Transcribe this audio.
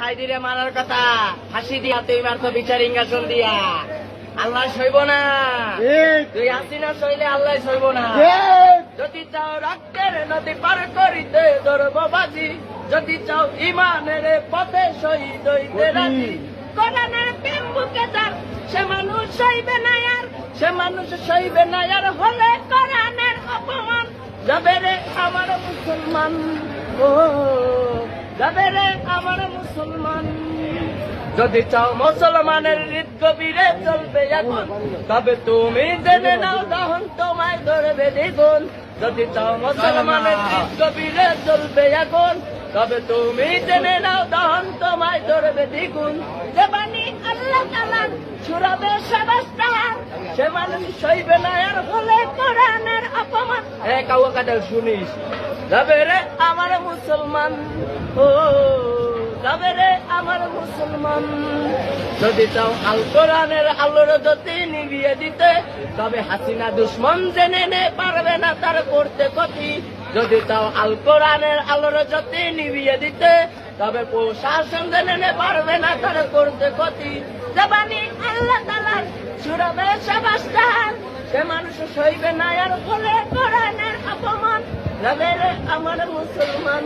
হাইদিরে মারার কথা। ফাঁসি দিয়া তুই মারতো বিচার ইঙ্গাসন দিয়া। আল্লাহ সইব না। তুই হাসিনা সইলে আল্লাহ সইব না। যদি চাও রক্তের নদী পার করিতে ধরব বাজি যদি চাও ইমানের পথে শহীদ হইতে রাজি কোরআনের প্রেম বুকে যার সে মানুষ সইবে না আর সে মানুষ সইবে না আর হলে কোরআনের অপমান। যাবে রে আমার মুসলমান। ও যদি চাও মুসলমানের গভীরে চলবে এখন, তবে তুমি জেনে নাও দহন তোমায় ধরবে দ্বিগুণ। যদি চাও মুসলমানের গভীরে চলবে এখন, তবে তুমি জেনে নাও দহন তোমায় ধরবে দ্বিগুণ। যে বাণী আল্লাহ ছুড়াবে সেবাস্তার সে মানুষ সইবে না আর হলে কোরআনের অপমান। এ কাউয়া কাদের শুনিস? যাবে রে আমার মুসলমান? ও, যাবে রে আমার মুসলমান? যদি চাও আল কোরআনের আলোর জ্যোতি নিভিয়ে দিতে, তবে হাসিনা দুশ্মন জেনে নে, পারবে না তার করতে ক্ষতি। যদি তাও আল কোরআনের আলোর জ্যোতি নিভিয়ে দিতে, তবে প্রশাসন জেনে নে, পারবে না তার করতে ক্ষতি। জবানি আল্লাহ তালার সুরবে সবাস্তার সে মানুষ সইবে না আর বলে কোরআনের অপমান যাবে রে আমার মুসলমান